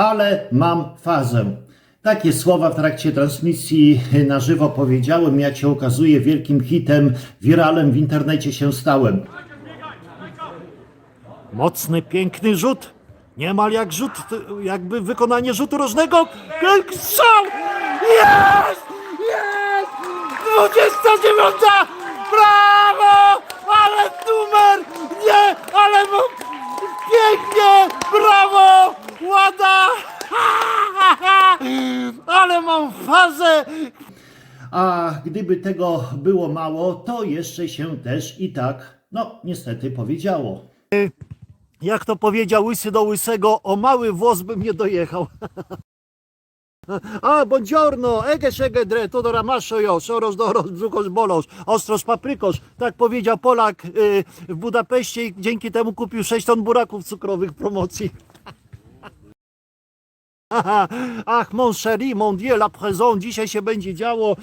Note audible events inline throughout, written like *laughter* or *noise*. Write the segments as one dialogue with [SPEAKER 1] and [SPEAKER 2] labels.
[SPEAKER 1] ale mam fazę. Takie słowa w trakcie transmisji na żywo powiedziałem, jak się okazuje, wielkim hitem, wiralem w internecie się stałem. Mocny, piękny rzut. Niemal jak rzut, jakby wykonanie rzutu rożnego. Strzał! Jest! Jest! 29! Brawo! Ale numer! Nie! Ale pięknie! Brawo! Łada! *laughs* Ale mam fazę! A gdyby tego było mało, to jeszcze się też i tak, no niestety powiedziało. Jak to powiedział łysy do łysego, o mały włos bym nie dojechał. *laughs* A, buongiorno, ege szege dre, to do ramaszo jo, szoros doros, brzuchos bolos, ostros paprykosz. Tak powiedział Polak y, w Budapeszcie i dzięki temu kupił 6 ton buraków cukrowych w promocji. *laughs* Ach, mon chéri, mon dieu, la présent, dzisiaj się będzie działo.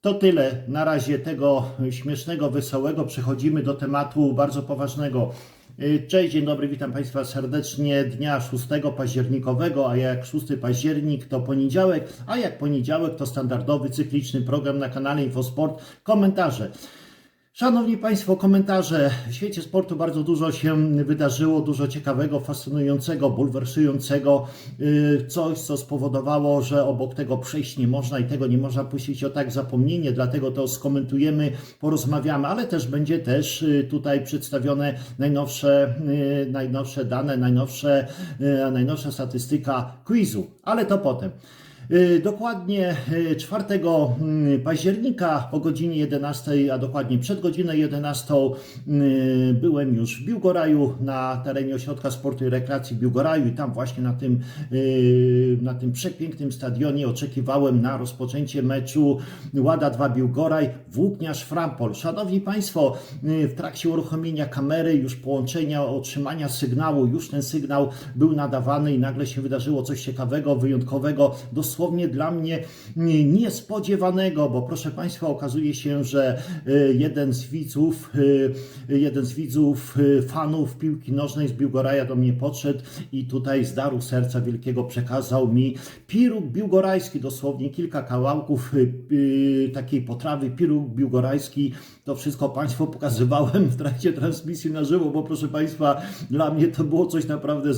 [SPEAKER 1] To tyle na razie tego śmiesznego, wesołego. Przechodzimy do tematu bardzo poważnego. Y, Cześć, dzień dobry, witam Państwa serdecznie dnia 6 październikowego, a jak 6 październik to poniedziałek, a jak poniedziałek to standardowy, cykliczny program na kanale Infosport, komentarze. Szanowni Państwo, komentarze. W świecie sportu bardzo dużo się wydarzyło, dużo ciekawego, fascynującego, bulwersującego. Yy, Coś, co spowodowało, że obok tego przejść nie można i tego nie można puścić o tak zapomnienie, dlatego to skomentujemy, porozmawiamy, ale też będzie też yy, tutaj przedstawione najnowsze, yy, najnowsze dane, najnowsze, najnowsza statystyka quizu, ale to potem. Y, Dokładnie y, 4 mm, października o godzinie 11, a dokładnie przed godziną 11 y, byłem już w Biłgoraju na terenie Ośrodka Sportu i Rekreacji Biłgoraju i tam właśnie na tym, y, na tym przepięknym stadionie oczekiwałem na rozpoczęcie meczu Łada 2 Biłgoraj Włókniarz Frampol. Szanowni Państwo, w trakcie uruchomienia kamery, już połączenia, otrzymania sygnału, już ten sygnał był nadawany i nagle się wydarzyło coś ciekawego, wyjątkowego, dosłownie dla mnie niespodziewanego, bo proszę Państwa, okazuje się, że y, jeden z widzów, y, jeden z widzów, y, fanów piłki nożnej z Biłgoraja do mnie podszedł i tutaj z daru serca wielkiego przekazał mi piruk biłgorajski, dosłownie kilka kawałków takiej potrawy, piruk biłgorajski. To wszystko Państwu pokazywałem w trakcie transmisji na żywo, bo proszę Państwa, dla mnie to było coś naprawdę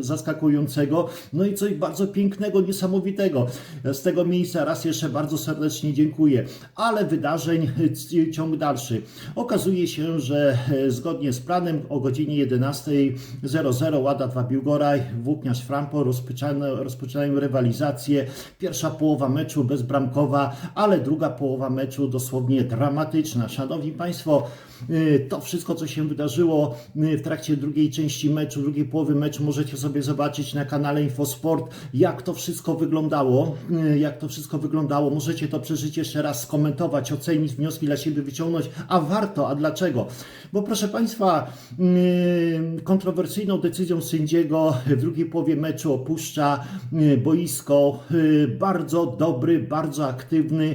[SPEAKER 1] zaskakującego, no i coś bardzo pięknego, niesamowitego. Z tego miejsca raz jeszcze bardzo serdecznie dziękuję. Ale wydarzeń y, ciąg dalszy. Okazuje się, że e, zgodnie z planem o godzinie 11.00 Łada 2 Biłgoraj, Włókniarz Frampo rozpoczynają, rozpoczynają rywalizację. Pierwsza połowa meczu bezbramkowa, ale druga połowa meczu dosłownie dramatyczna. Szanowni Państwo, y, to wszystko, co się wydarzyło y, w trakcie drugiej części meczu, drugiej połowy meczu, możecie sobie zobaczyć na kanale Infosport, jak to wszystko wyglądało, y, jak to wszystko wyglądało. Możecie to przeżyć jeszcze raz, skomentować, ocenić, wnioski dla siebie wyciągnąć, a warto, a dlaczego? Bo proszę Państwa, kontrowersyjną decyzją sędziego w drugiej połowie meczu opuszcza boisko bardzo dobry, bardzo aktywny,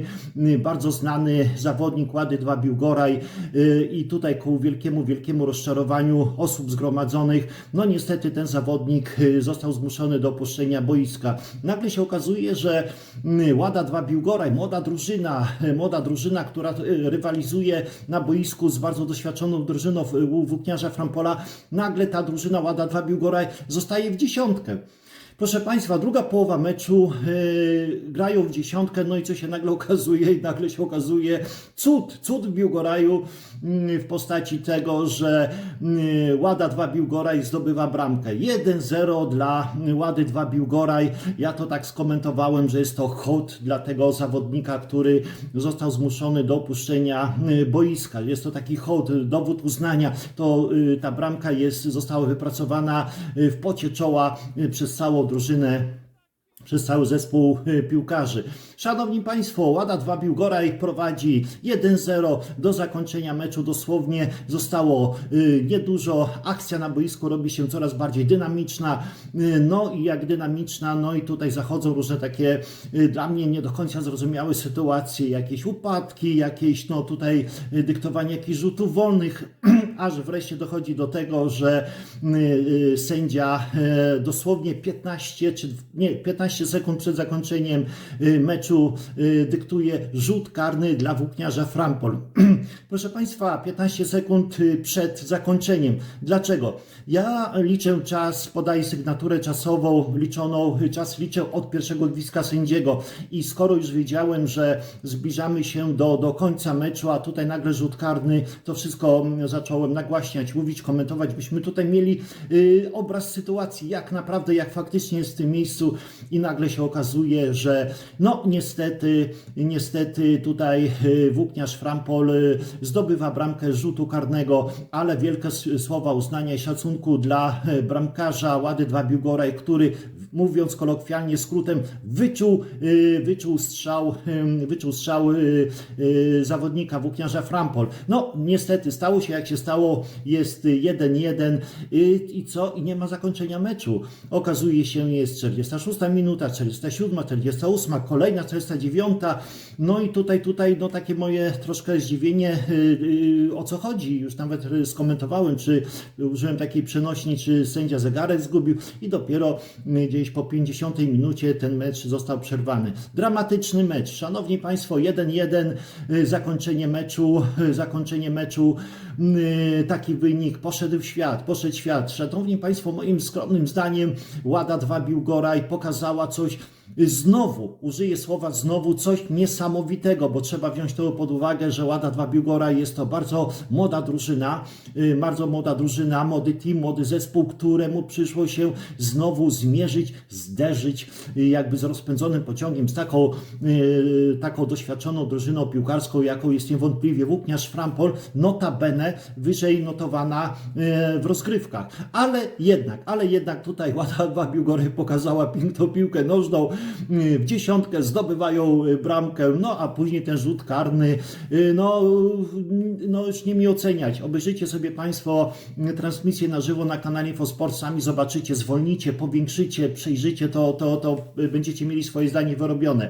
[SPEAKER 1] bardzo znany zawodnik Łady 2 Biłgoraj y, i tutaj ku wielkiemu, wielkiemu rozczarowaniu osób zgromadzonych, no niestety ten zawodnik y, został zmuszony do opuszczenia boiska. Nagle się okazuje, że y, Łada 2 Biłgoraj, młoda drużyna, młoda drużyna, która rywalizuje na boisku z bardzo doświadczoną drużyną Włókniarza Frampola, nagle ta drużyna Łada 2 Biłgoraj zostaje w dziesiątkę. Proszę Państwa, druga połowa meczu yy, grają w dziesiątkę, no i co się nagle *laughs* okazuje? I nagle się okazuje cud, cud w Biłgoraju yy, w postaci tego, że yy, Łada 2 Biłgoraj zdobywa bramkę. 1-0 dla Łady 2 Biłgoraj. Ja to tak skomentowałem, że jest to hołd dla tego zawodnika, który został zmuszony do opuszczenia yy, boiska. Jest to taki hołd, dowód uznania. To yy, ta bramka jest, została wypracowana yy, w pocie czoła yy, przez całą drużynę przez cały zespół y, piłkarzy. Szanowni Państwo, Łada 2 Biłgoraj prowadzi 1-0 do zakończenia meczu. Dosłownie zostało y, niedużo. Akcja na boisku robi się coraz bardziej dynamiczna. Y, no i jak dynamiczna, no i tutaj zachodzą różne takie dla mnie nie do końca zrozumiałe sytuacje, jakieś upadki, jakieś no tutaj dyktowanie jakichś rzutów wolnych, *clears throat* aż wreszcie dochodzi do tego, że sędzia e, dosłownie 15 czy nie, 15 sekund przed zakończeniem y, meczu y, dyktuje rzut karny dla włókniarza Frampol. *clears throat* Proszę Państwa, 15 sekund y, przed zakończeniem. Dlaczego? Ja liczę czas, podaję sygnaturę czasową, liczoną, czas liczę od pierwszego gwizdka sędziego i skoro już wiedziałem, że zbliżamy się do, do końca meczu, a tutaj nagle rzut karny, to wszystko mm, zacząłem nagłaśniać, mówić, komentować, byśmy tutaj mieli obraz sytuacji, jak naprawdę, jak faktycznie jest w tym miejscu i nagle się okazuje, że no niestety, niestety tutaj y, włókniarz Frampol y, zdobywa bramkę rzutu karnego, ale wielkie słowa uznania i szacunku dla y, bramkarza Łady Dwa Biłgoraj, który mówiąc kolokwialnie, skrótem, wyczuł, y, wyczuł strzał, wyczuł strzał zawodnika włókniarza Frampol. No, niestety, stało się jak się stało, jest 1-1 y, i co? I nie ma zakończenia meczu. Okazuje się, jest 46 minuta, 47, 48, kolejna 49. No i tutaj, tutaj, no takie moje troszkę zdziwienie, y, y, o co chodzi. Już nawet y, skomentowałem, czy użyłem takiej przenośni, czy sędzia zegarek zgubił i dopiero gdzieś po 50 minucie ten mecz został przerwany. Dramatyczny mecz. Szanowni Państwo, 1-1, y, zakończenie meczu, zakończenie meczu, taki wynik, poszedł w świat, poszedł w świat. Szanowni Państwo, moim skromnym zdaniem Łada 2 Biłgoraj pokazała coś Znowu, użyję słowa znowu, coś niesamowitego, bo trzeba wziąć to pod uwagę, że Łada 2 Biłgora jest to bardzo młoda drużyna, y, bardzo młoda drużyna, młody team, młody zespół, któremu przyszło się znowu zmierzyć, zderzyć y, jakby z rozpędzonym pociągiem, z taką, y, taką doświadczoną drużyną piłkarską, jaką jest niewątpliwie włókniarz Frampol, notabene wyżej notowana w rozgrywkach. Ale jednak, ale jednak tutaj Łada 2 Biłgory pokazała piękną piłkę nożną, w dziesiątkę zdobywają y, bramkę, no a później ten rzut karny, y, no, y, no już nie mi oceniać. Obejrzyjcie sobie Państwo y, transmisję na żywo na kanale Infosport, sami zobaczycie, zwolnicie, powiększycie, przejrzycie to, to, to y, będziecie mieli swoje zdanie wyrobione.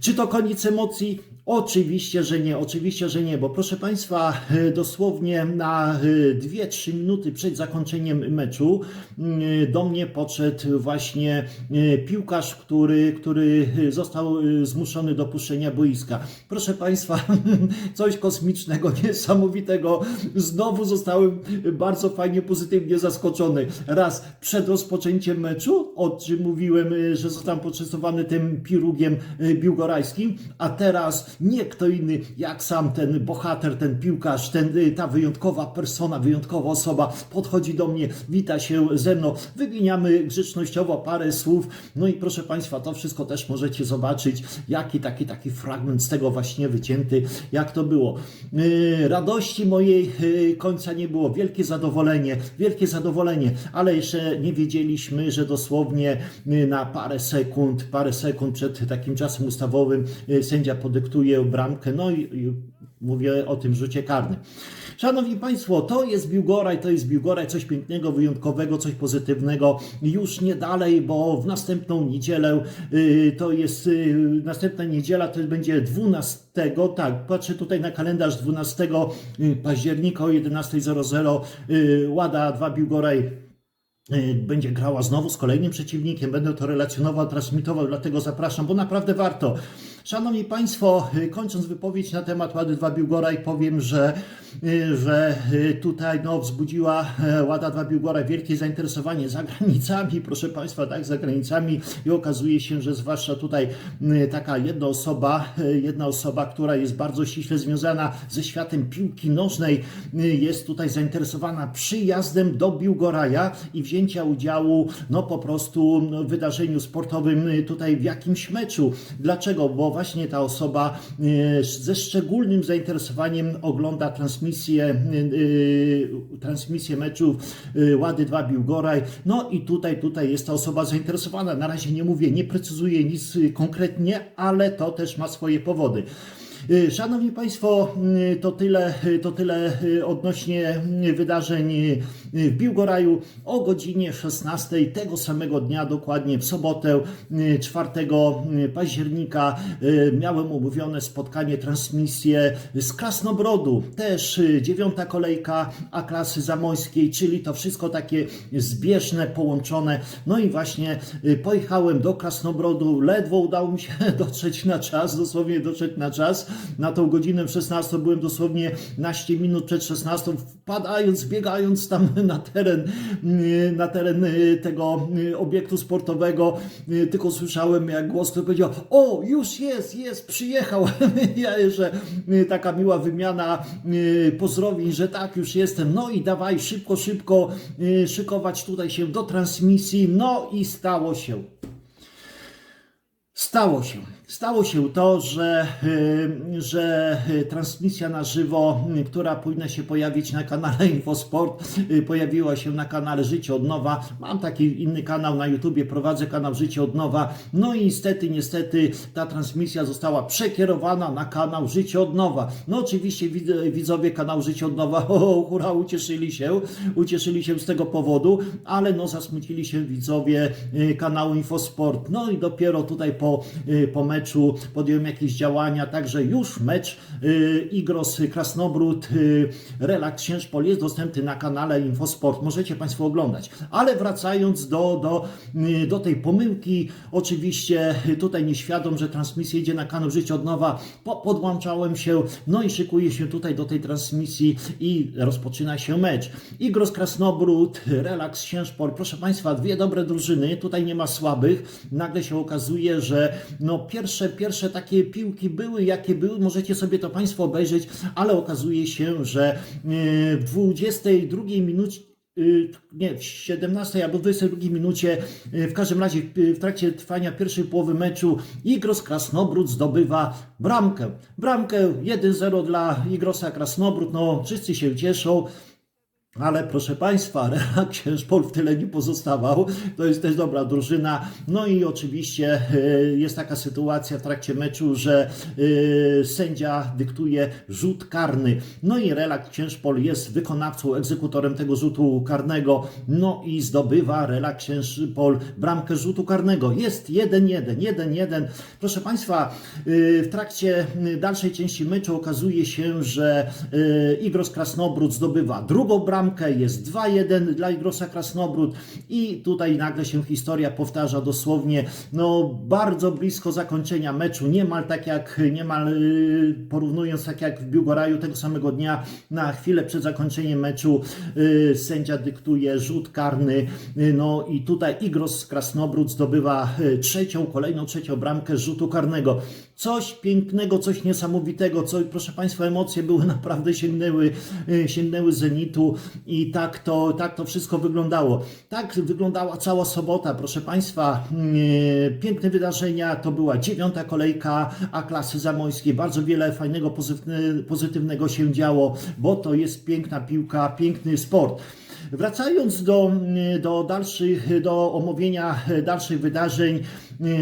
[SPEAKER 1] Czy to koniec emocji? Oczywiście, że nie, oczywiście, że nie, bo proszę Państwa, e, dosłownie na e, 2-3 minuty przed zakończeniem meczu e, do mnie podszedł właśnie e, piłkarz, który, który został e, zmuszony do puszczenia boiska. Proszę Państwa, *laughs* coś kosmicznego, niesamowitego. Znowu zostałem bardzo fajnie, pozytywnie zaskoczony. Raz przed rozpoczęciem meczu, o czym mówiłem, e, że zostałem poczęstowany tym pirugiem e, a teraz nie kto inny jak sam ten bohater, ten piłkarz, ten, y, ta wyjątkowa persona, wyjątkowa osoba podchodzi do mnie, wita się ze mną, wymieniamy grzecznościowo parę słów, no i proszę Państwa, to wszystko też możecie zobaczyć, jaki taki, taki fragment z tego właśnie wycięty, jak to było. Yy, radości mojej yy, końca nie było, wielkie zadowolenie, wielkie zadowolenie, ale jeszcze nie wiedzieliśmy, że dosłownie na parę sekund, parę sekund przed takim czasem ustawowym yy, sędzia podyktuje bramkę, no i, mówię o tym rzucie karnym. Szanowni Państwo, to jest Biłgoraj, to jest Biłgoraj, coś pięknego, wyjątkowego, coś pozytywnego. Już nie dalej, bo w następną niedzielę, yy, to jest yy, następna niedziela, to będzie 12, tak, patrzę tutaj na kalendarz 12 października o 11.00, yy, Łada 2 Biłgoraj y, będzie grała znowu z kolejnym przeciwnikiem. Będę to relacjonował, transmitował, dlatego zapraszam, bo naprawdę warto. Szanowni Państwo, y, kończąc wypowiedź na temat Łady 2 Biłgoraj, powiem, że, y, że y, tutaj no, wzbudziła e, Łada 2 Biłgoraj wielkie zainteresowanie za granicami, *laughs* proszę Państwa, tak, za granicami i okazuje się, że zwłaszcza tutaj taka jedna osoba, jedna osoba, która jest bardzo ściśle związana ze światem piłki nożnej, jest tutaj zainteresowana przyjazdem do Biłgoraja i wzięcia udziału no po prostu no, w wydarzeniu sportowym tutaj w jakimś meczu. Dlaczego? Bo właśnie ta osoba y, ze szczególnym zainteresowaniem ogląda transmisję, y, y, transmisję meczów Łady 2 Biłgoraj. No i tutaj, tutaj jest ta osoba zainteresowana. Na razie nie mówię, nie precyzuję nic konkretnie, ale to też ma swoje powody. Y, Szanowni Państwo, y, to tyle, y, to tyle odnośnie wydarzeń w Biłgoraju o godzinie 16 tego samego dnia, dokładnie w sobotę y, 4 października miałem umówione spotkanie, transmisję z Krasnobrodu, też dziewiąta kolejka A klasy zamojskiej, czyli to wszystko takie zbieżne, połączone. No i właśnie pojechałem do Krasnobrodu, ledwo udało mi się *laughs* dotrzeć na czas, dosłownie dotrzeć na czas. Na tą godzinę 16 byłem dosłownie naście minut przed 16, wpadając, biegając tam na teren, na teren y, tego y, obiektu sportowego, y, tylko słyszałem jak głos który powiedział, o już jest, jest, przyjechał. *laughs* ja y, taka miła wymiana pozdrowień, że tak, już jestem, no i dawaj szybko, szybko szykować tutaj się do transmisji, no i stało się. Stało się. Stało się to, że, y, że y, transmisja na żywo, y, która powinna się pojawić na kanale Infosport, pojawiła się na kanale Życie od Nowa. Mam taki inny kanał na YouTubie, prowadzę kanał Życie od Nowa. No i niestety, niestety ta transmisja została przekierowana na kanał Życie od Nowa. No oczywiście wid- widzowie kanału Życie od Nowa, *laughs* o, hura, ucieszyli się, ucieszyli się z tego powodu, ale no zasmucili się widzowie kanału Infosport. No i dopiero tutaj po, po meczu podjąłem jakieś działania, także już mecz y, Igros Krasnobród y, Księżpol jest dostępny na kanale Infosport. Możecie Państwo oglądać. Ale wracając do, do, y, do tej pomyłki, oczywiście tutaj nieświadom, że transmisja idzie na kanał Życie od Nowa, po, podłączałem się, no i szykuję się tutaj do tej transmisji i rozpoczyna się mecz. Igros Krasnobród, Relaks Księżpol. Proszę Państwa, dwie dobre drużyny, tutaj nie ma słabych. Nagle się okazuje, że no pierwsze, pierwsze takie piłki były, jakie były, możecie sobie to Państwo obejrzeć, ale okazuje się, że y, w 22 minucie y, nie, w 17 albo 22 minucie, y, w każdym razie w trakcie trwania pierwszej połowy meczu Igros Krasnobród zdobywa bramkę. Bramkę 1-0 dla Igrosa Krasnobród, no wszyscy się cieszą. Ale proszę Państwa, *laughs* Relak Księżpol w tyle nie pozostawał. To jest też dobra drużyna. No i oczywiście y, jest taka sytuacja w trakcie meczu, że y, sędzia dyktuje rzut karny. No i Relak Księżpol jest wykonawcą, egzekutorem tego rzutu karnego. No i zdobywa Relak Księżpol bramkę rzutu karnego. Jest 1-1, 1-1. Proszę Państwa, y, w trakcie dalszej części meczu okazuje się, że Igros Krasnobród zdobywa drugą bramkę, jest 2-1 dla Igrosa Krasnobród i tutaj nagle się historia powtarza dosłownie, no bardzo blisko zakończenia meczu, niemal tak jak, niemal y, porównując tak jak w Biłgoraju tego samego dnia, na chwilę przed zakończeniem meczu y, sędzia dyktuje rzut karny, y, no i tutaj Igros Krasnobród zdobywa trzecią, kolejną trzecią bramkę rzutu karnego. Coś pięknego, coś niesamowitego, co, proszę Państwa, emocje były *laughs* naprawdę sięgnęły, y, sięgnęły zenitu i tak to, tak to wszystko wyglądało. Tak wyglądała cała sobota, proszę Państwa. y, Piękne wydarzenia, to była dziewiąta kolejka A klasy zamojskiej. Bardzo wiele fajnego, pozytywne- pozytywnego się działo, bo to jest piękna piłka, piękny sport. Wracając do, do dalszych, do omówienia dalszych wydarzeń,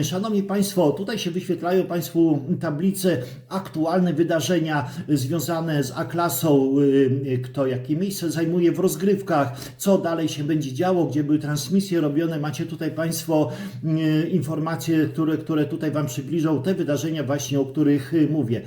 [SPEAKER 1] Szanowni Państwo, tutaj się wyświetlają Państwu tablice, aktualne wydarzenia związane z A-klasą, y, kto jakie miejsce zajmuje w rozgrywkach, co dalej się będzie działo, gdzie były transmisje robione. Macie tutaj Państwo y, informacje, które, które tutaj Wam przybliżą te wydarzenia właśnie, o których y, mówię.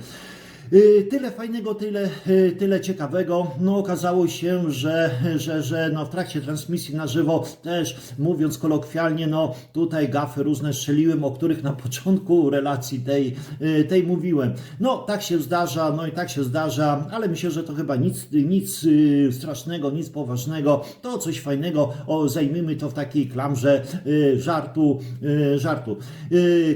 [SPEAKER 1] Y, Tyle fajnego, tyle, y, tyle ciekawego. No okazało się, że, że, że no, w trakcie transmisji na żywo też mówiąc kolokwialnie, no tutaj gafy różne strzeliłem, o których na początku relacji tej, y, tej mówiłem. No tak się zdarza, no i tak się zdarza, ale myślę, że to chyba nic, nic strasznego, nic poważnego. To coś fajnego, o, zajmijmy to w takiej klamrze żartu, żartu.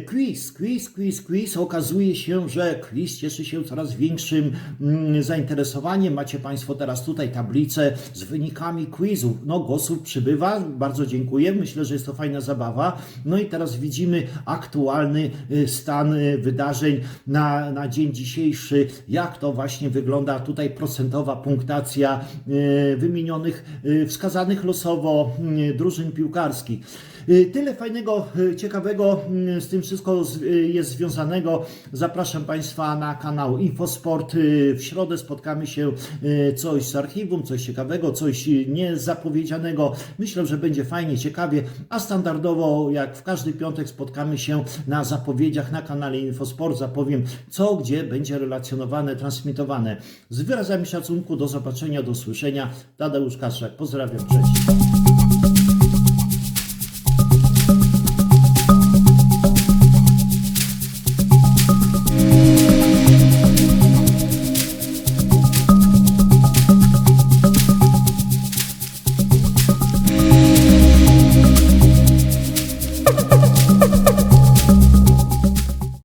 [SPEAKER 1] Quiz, quiz, quiz, quiz. Okazuje się, że quiz cieszy się coraz większym mm, zainteresowaniem. Macie Państwo teraz tutaj tablicę z wynikami quizu. No głosów przybywa, bardzo dziękuję. Myślę, że jest to fajna zabawa. No i teraz widzimy aktualny y, stan y, wydarzeń na, na dzień dzisiejszy. Jak to właśnie wygląda tutaj procentowa punktacja y, wymienionych, wskazanych losowo drużyn piłkarskich. Tyle fajnego, ciekawego z tym wszystko jest związanego. Zapraszam Państwa na kanał Infosport. Y, W środę spotkamy się y, coś z archiwum, coś ciekawego, coś niezapowiedzianego. Myślę, że będzie fajnie, ciekawie, a standardowo jak w każdy piątek spotkamy się na zapowiedziach na kanale Infosport. Zapowiem co, gdzie będzie relacjonowane, transmitowane. Z wyrazami szacunku do zobaczenia, do słyszenia. Tadeusz Kaszak, pozdrawiam, cześć.